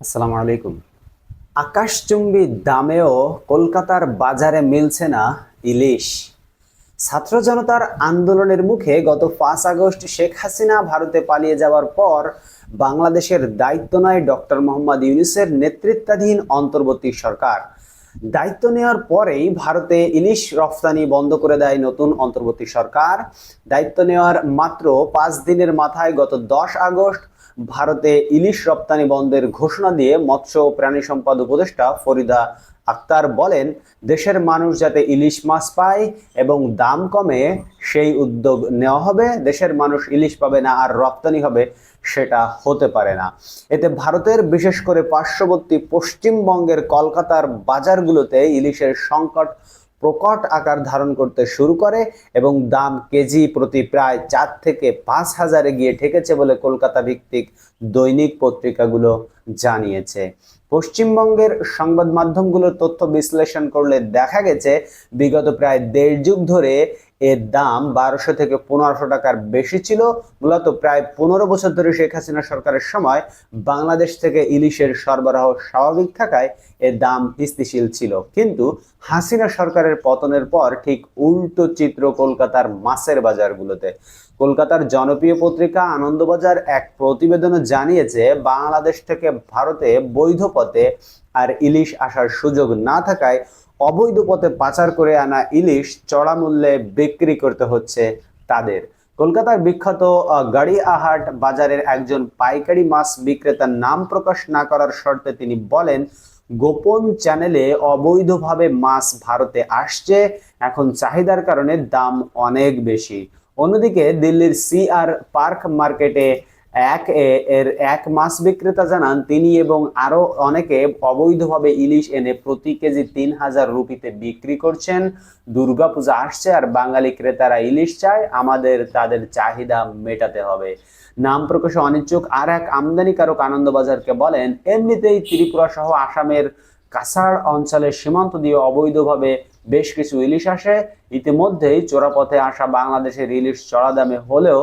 আসসালামু আলাইকুম। আকাশচুম্বী দামেও কলকাতার বাজারে মিলছে না ইলিশ। ছাত্র জনতার আন্দোলনের মুখে গত পাঁচ আগস্ট শেখ হাসিনা ভারতে পালিয়ে যাওয়ার পর বাংলাদেশের দায়িত্ব নেয় ডক্টর মোহাম্মদ ইউনুসের নেতৃত্বাধীন অন্তর্বর্তী সরকার। দায়িত্ব নেওয়ার পরেই ভারতে ইলিশ রফতানি বন্ধ করে দেয় নতুন অন্তর্বর্তী সরকার। দায়িত্ব নেওয়ার মাত্র পাঁচ দিনের মাথায় গত দশ আগস্ট ভারতে ইলিশ রপ্তানি বন্ধের ঘোষণা দিয়ে মৎস্য প্রাণী সম্পদ উপদেষ্টা ফরিদা আক্তার বলেন, দেশের মানুষ যাতে ইলিশ মাছ পায় এবং দাম কমে, সেই উদ্যোগ নেওয়া হবে। দেশের মানুষ ইলিশ পাবে না আর রপ্তানি হবে, সেটা হতে পারে না। এতে ভারতের, বিশেষ করে পার্শ্ববর্তী পশ্চিমবঙ্গের কলকাতার বাজারগুলোতে ইলিশের সংকট, প্রকট আকার ধারণ করতে শুরু করে এবং দাম কেজি প্রতি প্রায় চার থেকে পাঁচ হাজারে গিয়ে ঠেকেছে বলে কলকাতা ভিত্তিক দৈনিক পত্রিকাগুলো জানিয়েছে। পশ্চিমবঙ্গের সংবাদ মাধ্যমগুলোর তথ্য বিশ্লেষণ করলে দেখা গেছে, বিগত প্রায় দেড় যুগ ধরে এর দাম বারোশো থেকে পনেরোশো টাকার বেশি ছিল। মূলত প্রায় পনেরো বছর ধরে শেখ হাসিনা সরকারের সময় বাংলাদেশ থেকে ইলিশের সরবরাহ স্বাভাবিক থাকায় এর দাম স্থিতিশীল ছিল। কিন্তু হাসিনা সরকারের পতনের পর ঠিক উল্টো চিত্র কলকাতার মাছের বাজারগুলোতে। কলকাতার জনপ্রিয় পত্রিকা আনন্দবাজার এক প্রতিবেদনে জানিয়েছে বাংলাদেশ থেকে ভারতে বৈধ পথে আর ইলিশ আসার সুযোগ না থাকায় অবৈধ পথে পাচার করে আনা ইলিশ চড়া মূল্যে বিক্রি করতে হচ্ছে তাদের। কলকাতার বিখ্যাত আহ, গাড়িয়াহাট বাজারের একজন পাইকারি মাছ বিক্রেতার নাম প্রকাশ না করার শর্তে তিনি বলেন গোপন চ্যানেলে অবৈধভাবে মাছ ভারতে আসছে এখন চাহিদার কারণে দাম অনেক বেশি। অন্যদিকে দিল্লির সিআর পার্ক মার্কেটে এক এর এক মাছ বিক্রেতা জানান, তিনি এবং আরও অনেকে অবৈধভাবে ইলিশ এনে প্রতি কেজি তিন হাজার রুপিতে বিক্রি করছেন। দুর্গাপূজা আসছে আর বাঙালি ক্রেতারা ইলিশ চায়, আমাদের তাদের চাহিদা মেটাতে হবে। নাম প্রকাশে অনিচ্ছুক আর এক আমদানিকারক আনন্দবাজারকে বলেন, এমনিতেই ত্রিপুরা সহ আসামের কাছাড় অঞ্চলের সীমান্ত দিয়ে অবৈধভাবে বেশ কিছু ইলিশ আসে। ইতিমধ্যেই চোরাপথে আসা বাংলাদেশের ইলিশ চড়া দামে হলেও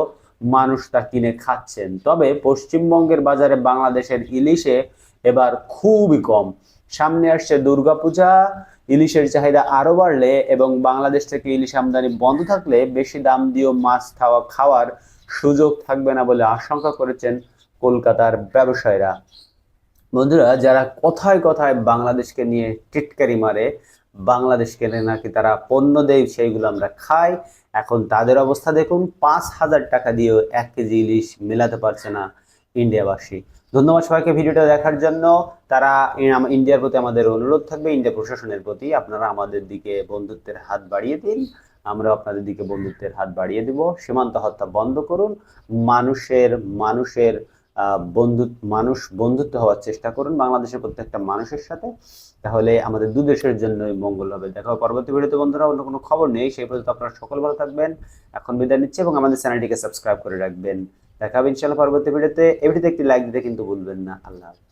মানুষ তা কিনে খাচ্ছেন। তবে পশ্চিমবঙ্গের বাজারে বাংলাদেশের ইলিশে এবার খুবই কম। সামনে আসছে দুর্গাপূজা। ইলিশের চাহিদা আরও বাড়লে এবং বাংলাদেশ থেকে ইলিশ আমদানি বন্ধ থাকলে বেশি দাম দিয়েও মাছ খাওয়া খাওয়ার সুযোগ থাকবে না বলে আশঙ্কা করেছেন কলকাতার ব্যবসায়ীরা। বন্ধুরা, যারা কথায় কথায় বাংলাদেশকে নিয়ে টিটকারি মারে বাংলাদেশকে নাকি তারা পণ্য দেয় সেইগুলো আমরা খাই। এখন তাদের অবস্থা দেখুন, পাঁচ হাজার টাকা দিয়েও এক কেজি ইলিশ মেলাতে পারছে না ইন্ডিয়াবাসী। ধন্যবাদ সবাইকে ভিডিওটা দেখার জন্য। তারা ইন্ডিয়ার প্রতি আমাদের অনুরোধ থাকবে, ইন্ডিয়া প্রশাসনের প্রতি। আপনারা আমাদের দিকে বন্ধুত্বের হাত বাড়িয়ে দিন আমরা আপনাদের দিকে বন্ধুত্বের হাত বাড়িয়ে দিব। সীমান্ত হত্যা বন্ধ করুন। মানুষের মানুষের বন্ধু, মানুষ বন্ধুত্ব হওয়ার চেষ্টা করুন বাংলাদেশের প্রত্যেকটা মানুষের সাথে। তাহলে আমাদের দু দেশের জন্য মঙ্গল হবে। দেখা, পরবর্তী ভিডিওতে বন্ধুরা অন্য কোনো খবর নেই, সেই পর্যন্ত আপনারা সকল ভালো থাকবেন। এখন বিদায় নিচ্ছে এবং আমাদের চ্যানেলটিকে সাবস্ক্রাইব করে রাখবেন। দেখা হবে পরবর্তী ভিডিওতে। এভিডিতে একটি লাইক দিতে কিন্তু ভুলবেন না। আল্লাহ হাফেজ।